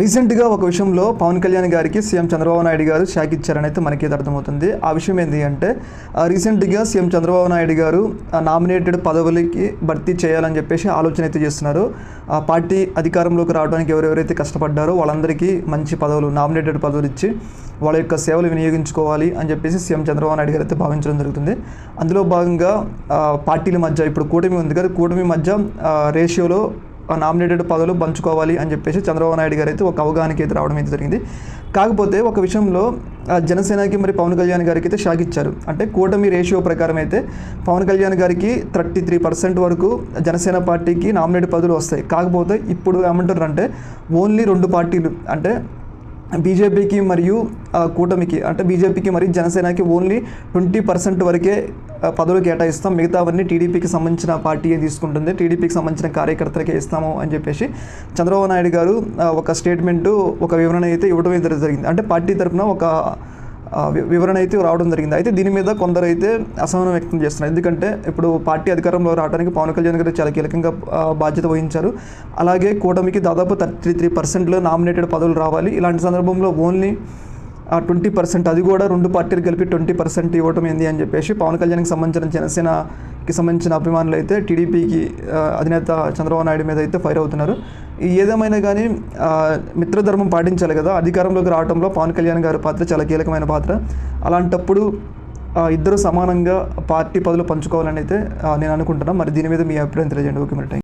రీసెంట్గా ఒక విషయంలో పవన్ కళ్యాణ్ గారికి సీఎం చంద్రబాబు నాయుడు గారు షాక్ ఇచ్చారని అయితే మనకి అర్థమవుతుంది. ఆ విషయం ఏంటి అంటే రీసెంట్గా సీఎం చంద్రబాబు నాయుడు గారు నామినేటెడ్ పదవులకి భర్తీ చేయాలని చెప్పేసి ఆలోచన అయితే చేస్తున్నారు. ఆ పార్టీ అధికారంలోకి రావడానికి ఎవరెవరైతే కష్టపడ్డారో వాళ్ళందరికీ మంచి పదవులు నామినేటెడ్ పదవులు ఇచ్చి వాళ్ళ యొక్క సేవలు వినియోగించుకోవాలి అని చెప్పేసి సీఎం చంద్రబాబు నాయుడు గారు అయితే భావించడం జరుగుతుంది. అందులో భాగంగా పార్టీల మధ్య ఇప్పుడు కూటమి ఉంది కదా కూటమి మధ్య రేషియోలో నామినేటెడ్ పదవులు పంచుకోవాలి అని చెప్పేసి చంద్రబాబు నాయుడు గారు అయితే ఒక అవగాహనకి అయితే రావడం అయితే జరిగింది. కాకపోతే ఒక విషయంలో జనసేనకి మరి పవన్ కళ్యాణ్ గారికి అయితే షాక్ ఇచ్చారు. అంటే కూటమి రేషియో ప్రకారం అయితే పవన్ కళ్యాణ్ గారికి థర్టీ త్రీ పర్సెంట్ వరకు జనసేన పార్టీకి నామినేట్ పదవులు వస్తాయి. కాకపోతే ఇప్పుడు ఏమంటారు అంటే ఓన్లీ రెండు పార్టీలు అంటే బీజేపీకి మరియు కూటమికి అంటే బీజేపీకి మరియు జనసేనకి ఓన్లీ ట్వంటీ పర్సెంట్ వరకే పదవులు కేటాయిస్తాం. మిగతావన్నీ టీడీపీకి సంబంధించిన పార్టీయే తీసుకుంటుంది. టీడీపీకి సంబంధించిన కార్యకర్తలకే ఇస్తాము అని చెప్పేసి చంద్రబాబు నాయుడు గారు ఒక స్టేట్మెంటు ఒక వివరణ అయితే ఇవ్వడం అయితే జరిగింది. అంటే పార్టీ తరఫున ఒక వివరణ అయితే రావడం జరిగింది. అయితే దీని మీద కొందరు అయితే అసహనం వ్యక్తం చేస్తున్నారు. ఎందుకంటే ఇప్పుడు పార్టీ అధికారంలో రావడానికి పవన్ కళ్యాణ్ గారు చాలా కీలకంగా బాధ్యత వహించారు. అలాగే కూటమికి దాదాపు థర్టీ త్రీ పర్సెంట్లో నామినేటెడ్ పదవులు రావాలి. ఇలాంటి సందర్భంలో ఓన్లీ ఆ ట్వంటీ పర్సెంట్ అది కూడా రెండు పార్టీలు కలిపి ట్వంటీ పర్సెంట్ ఇవ్వటం ఏంది అని చెప్పేసి పవన్ కళ్యాణ్కి సంబంధించిన జనసేనకి సంబంధించిన అభిమానులు అయితే టీడీపీకి అధినేత చంద్రబాబు నాయుడు మీద అయితే ఫైర్ అవుతున్నారు. ఈ ఏదేమైనా కానీ మిత్రధర్మం పాటించాలి కదా. అధికారంలోకి రావడంలో పవన్ కళ్యాణ్ గారి పాత్ర చాలా కీలకమైన పాత్ర. అలాంటప్పుడు ఇద్దరు సమానంగా పార్టీ పదవులు పంచుకోవాలని అయితే నేను అనుకుంటున్నాను మరి దీని మీద మీ అభిప్రాయం తెలియజేయండి. ఓకే మరి